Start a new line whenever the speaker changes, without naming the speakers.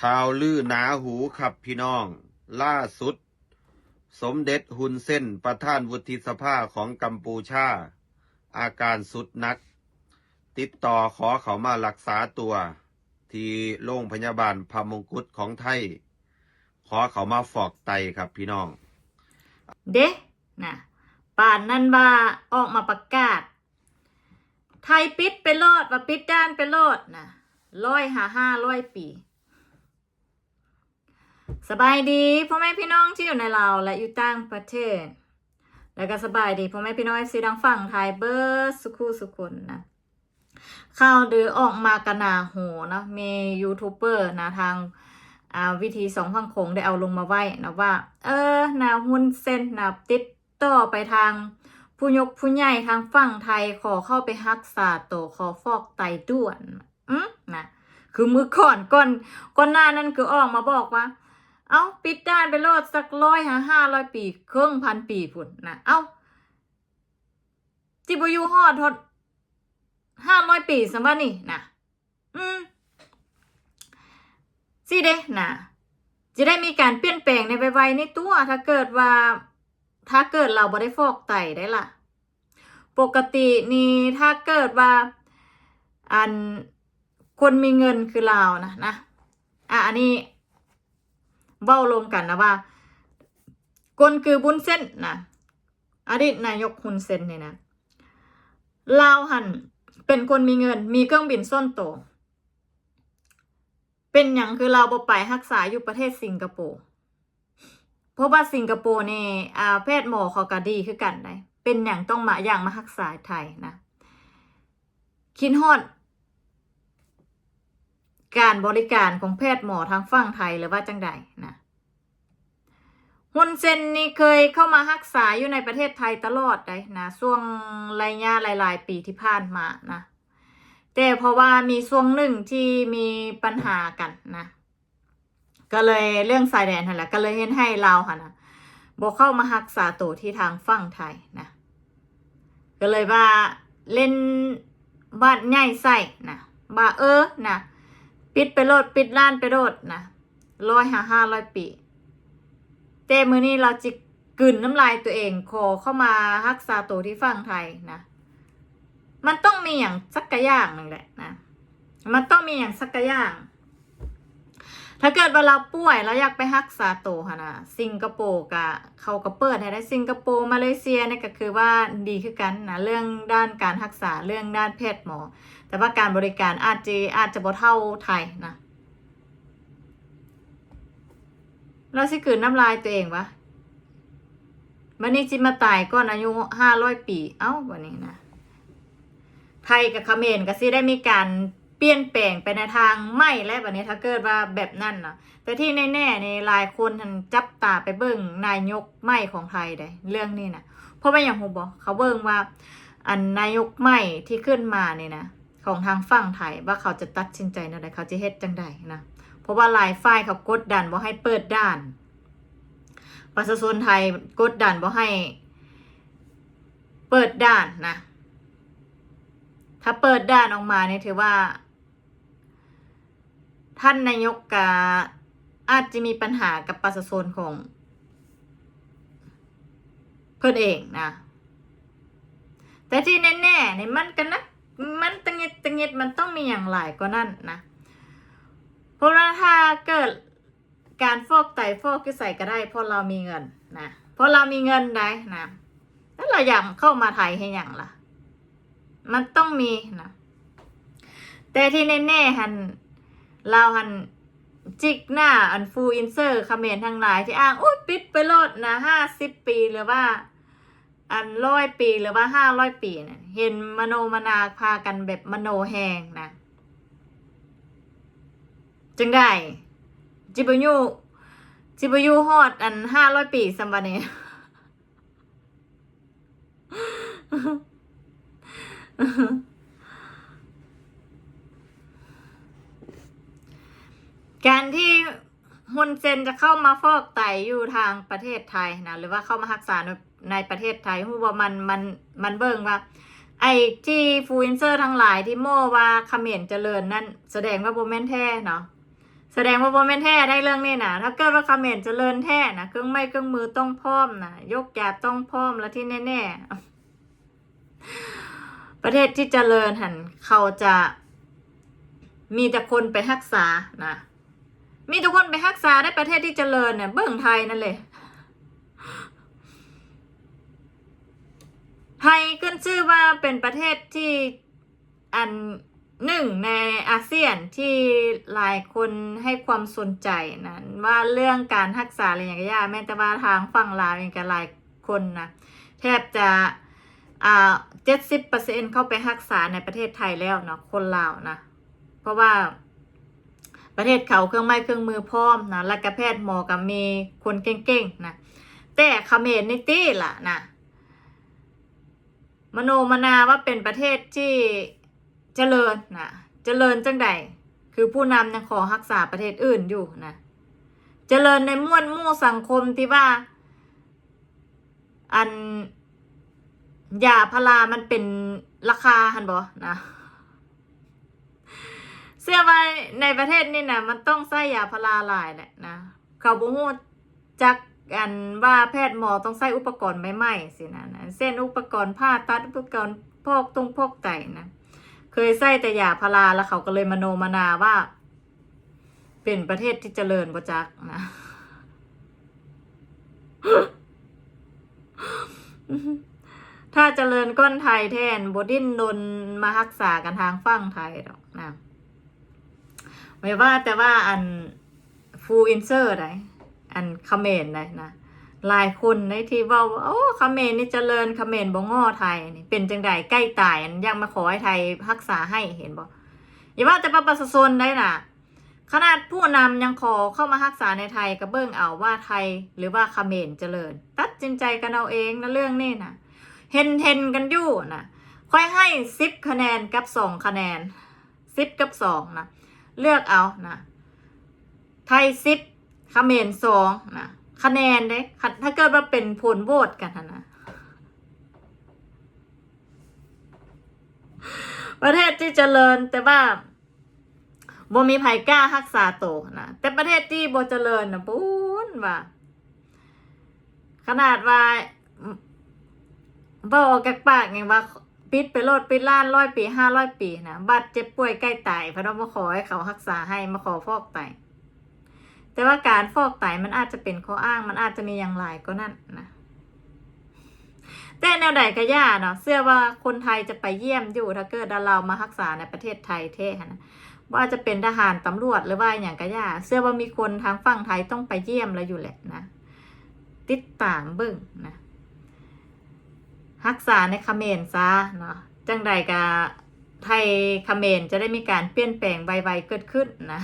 ข่าวลือหนาหูครับพี่น้อง ล่าสุด สมเด็จฮุนเส้นประธานวุฒิสภาของกัมพูชา อาการสุดนัก ติดต่อขอเขามารักษาตัว ที่โรงพยาบาลพมงกุฎของไทย ขอเขามาฟอกไตครับพี่น้อง
เด้นะป่านนันว่าออกมาประกาศ ไทยปิดไปโลดว่าปิดด้านไปโลดนะร้อยหาห้าร้อยปี สบายดีพ่อแม่พี่น้องที่อยู่ในลาวและอยู่ต่างประเทศ แล้วก็สบายดีพ่อแม่พี่น้องซีดังฝั่งไทยเบิร์สุขุสุคนนะข่าวดือออกมากระหนาโหนะมียูทูบเบอร์นะทางอ่าวิธีสองพังโขงได้เอาลงมาไว้นะว่า เออนาหุ้นเส้นนะติดต่อไปทางผู้ยกผู้ใหญ่ทางฝั่งไทยขอเข้าไปรักษาตัวขอฟอกไตด่วนอืมนะคือมือก่อนก่อนก่อนหน้านั้นคือออกมาบอกว่า เอา้าปิดด้านไปโลดสักร้อยหาห้าร้อยปีครึ่งพันปีพุ่นนะเอา้าจิบอยูฮอดทดห้าร้อยปีสมบัตินี่นะอืมสิเด้นะจะได้มีการเปลี่ยนแปลงในไวๆในตัวถ้าเกิดว่า ถ้าเกิดเราบ่ได้ฟอกไตได้ล่ะ ปกตินี่ถ้าเกิดว่า อันคนมีเงินคือเรานะนะอะอันนี้ เว้ารวมกันนะว่าคนคือบุญเส้นนะอดีตนายกฮุนเซนเนี่ยนะลาวหันเป็นคนมีเงิน มีเครื่องบินส้นโต เป็นอย่างคือเราบ่ไปรักษาอยู่ประเทศสิงคโปร์เพราะว่าสิงคโปร์เนี่อ่าแพทย์หมอเขาก็ดีคือกันได้เป็นอย่างต้องมาอย่างมารักษาไทยนะคิดฮอด การบริการของแพทย์หมอทางฝั่งไทยหรือว่าจังใดนะฮุนเซนนี่เคยเข้ามารักษาอยู่ในประเทศไทยตลอดได้นะช่วงระยะหลาย ๆ ปีที่ผ่านมานะแต่เพราะว่ามีช่วงหนึ่งที่มีปัญหากันนะ ก็เลยเรื่องสายแดนนั่นแหละก็เลยเห็นให้เราค่ะนะบอกเข้ามารักษาตัวที่ทางฝั่งไทยนะ ก็เลยว่าเล่นบ้านใหญ่ใส่นะว่าเออนะ ปิดไปโลดปิดร้านไปโลดนะร้อยห้าห้าร้อยปีแต่มือนี้เราจิกลืนน้ำลายตัวเองขอเข้ามาฮักซาตัวที่ฝั่งไทยนะมันต้องมีอย่างสักกะย่างหนึ่งแหละนะมันต้องมีอย่างสักกะย่าง ถ้าเกิดเว่าป่วยแล้วอยากไปรักษาโตค่ะนะสิงคโปร์กะเขาก็เปิดให้ได้สิงคโปร์มาเลเซียเนี่ยก็คือว่าดีขึ้นกันนะเรื่องด้านการรักษาเรื่องด้านแพทย์หมอ แต่ว่าการบริการอาจจะอาจจะบ่เท่าไทยนะเราสิกืนน้ำลายตัวเองวะวันนี้จิมาตายก่อนอายุห้าร้อยปี เอ้าวันนี้นะไทยกับเขมรก็สิได้มีการ เปลี่ยนแปลงไปในทางไม่และแบบนี้ถ้าเกิดว่าแบบนั้นนะแต่ที่แน่ๆในหลายคนทันจับตาไปเบิ่งนายกไม่ของไทยได้เรื่องนี้นะเพราะว่อย่างผมบอกเขาเบิ่งว่า อันนายกไม่ที่ขึ้นมาเนี่ยนะของทางฝั่งไทยว่าเขาจะตัดสินใจอะไรเขาจะเฮ็ดจังใดนะเพราะว่าหลายฝ่ายเขากดดันว่าให้เปิดด้าน ประชาชนไทยกดดันว่าให้ เปิดด้านนะถ้าเปิดด้านออกมาเนี่ยถือว่า ท่านนายกกาอาจจะมีปัญหากับประชาชนของ เพื่อนเองนะ แต่ที่แน่ๆเนี่ยมันกันนะมันตังเงิดตังเงิดมันต้องมีอย่างหลายกว่านั้นนะเพราะว่าถ้าเกิดการฟอกไตฟอกก็ใส่ก็ได้เพราะเรามีเงินนะเพราะเรามีเงินได้นะแล้วเราอยากเข้ามาไทยให้อย่างล่ะ มันต้องมีนะแต่ที่แน่ๆหัน เราหันจิกหน้าอันฟูอินเซอร์คอมเมนต์ทั้งหลายที่อ้างอุ้ยปิดไปโลดนะห้าสิบปีหรือว่า อันร้อยปีหรือว่าห้าร้อยปีเนะี่ยเห็นมโนมนาพากันแบบมโนแหงนะจึงได้จิบยูจิบยูฮอดอันห้าร้อยปีสัมบันเนี่ย การที่ฮุนเซนจะเข้ามาฟอกไตอยู่ทางประเทศไทยนะหรือว่าเข้ามารักษาในในประเทศไทยเพราะว่ามันมันมันเบิ่งว่าไอ้ที่ฟูอินเซอร์ทั้งหลายที่โมว่าเขมรเจริญนั่นแสดงว่าโบแมนแท้เนาะแสดงว่าบ่แมนแท้ได้เรื่องนี้นะถ้าเกิดว่าเขมรเจริญแท้นะเครื่องไม้เครื่องมือต้องพร้อมนะยกยาต้องพร้อมแล้วที่แน่ๆประเทศที่เจริญหันเขาจะมีแต่คนไปรักษานะ มีแต่คนไปรักษาได้ประเทศที่เจริญเนี่ยเบิ่งไทยนั่นเลยไทยขึ้นชื่อว่าเป็นประเทศที่อันหนึ่งในอาเซียนที่หลายคนให้ความสนใจนะว่าเรื่องการรักษาอะไรอย่างเงี้ยแม้แต่ว่าทางฝั่งลาวเองก็หลายคนนะแทบจะอ่าเจ็ดสิบเปอร์เซ็นเข้าไปรักษาในประเทศไทยแล้วเนาะคนลาวนะ เพราะว่า ประเทศเขาเครื่องไม้เครื่องมือพร้อมนะและก็แพทย์หมอกับมีคนเก่งๆนะแต่เขมรนี่ตี้ล่ะนะมโนมนาว่าเป็นประเทศที่เจริญนะเจริญจังใดคือผู้นำยังขอรักษาประเทศอื่นอยู่นะเจริญในม่วลหมู่สังคมที่ว่า อันยาพารามันเป็นราคาหันบอนะ เชื่อว่าในประเทศนี่นะมันต้องใช้ยาพาราหลายแหละนะเขาบอกว่าจักกันว่าแพทย์หมอต้องใช้อุปกรณ์ใหม่ๆสินะนะเส้นอุปกรณ์ผ่าตัดอุปกรณ์พอกตรงพอกไตนะเคยใส่แต่ยาพาราแล้วเขาก็เลยมโนมนาว่า เป็นประเทศที่เจริญบ่จักนะถ้าเจริญก้นไทยแทนบดินนนมารักษากันทางฝั่งไทยดอกนะ ไม่ว่าแต่ว่าอันฟูอินเซอร์ไดอันคาเมนได้นะหลายคนในที่ว่าว่าโอ้คาเมนต์นี่เจริญคาเมนต์บ่ง้อไทยนี่เป็นจังใดใกล้ตายอันยังมาขอให้ไทยรักษาให้เห็นบ่อย่าว่าแต่ประชาชนได้น่ะ ขนาดผู้นำยังขอเข้ามารักษาในไทยก็เบิ่งเอาว่าไทยหรือว่าคาเมนต์เจริญ ตัดสินใจกันเอาเองนะเรื่องนี้นะเห็นเห็นกันอยู่นะค่อยให้สิบคะแนนกับสองคะแนนสิบกับสองนะ เลือกเอานะไทยสิบคาเขมนสองนะคะแนนเด้ถ้าเกิดว่าเป็นผลโหวตกันนะประเทศที่เจริญแต่ว่าบ่มีไผกล้ารักษาโตนะแต่ประเทศที่บ่เจริญนะปุ้นว่าขนาดว่าบ่ออกจากปากไงว่า ปิดไปโลดปิดล้านร้อยปีห้าร้อยปีนะบาดเจ็บป่วยใกล้ตายเพราะเรามาขอให้เขารักษาให้มาขอฟอกไตแต่ว่าการฟอกไตมันอาจจะเป็นข้ออ้างมันอาจจะมีอย่างไรก็นั่นนะแต่แนวใดก็ย่าเนาะเชื่อว่าคนไทยจะไปเยี่ยมอยู่ถ้าเกิดเรามารักษาในประเทศไทยแท้นะว่าจะเป็นทหารตำรวจหรือว่าอย่างก็ย่าเชื่อว่ามีคนทางฝั่งไทยต้องไปเยี่ยมแล้วอยู่แหละนะติดตามเบิ่งนะ ฮักษาในเขมรซะเนาะจังใดกะไทยเขมรจะได้มีการเปลี่ยนแปลงไวๆเกิดขึ้นนะ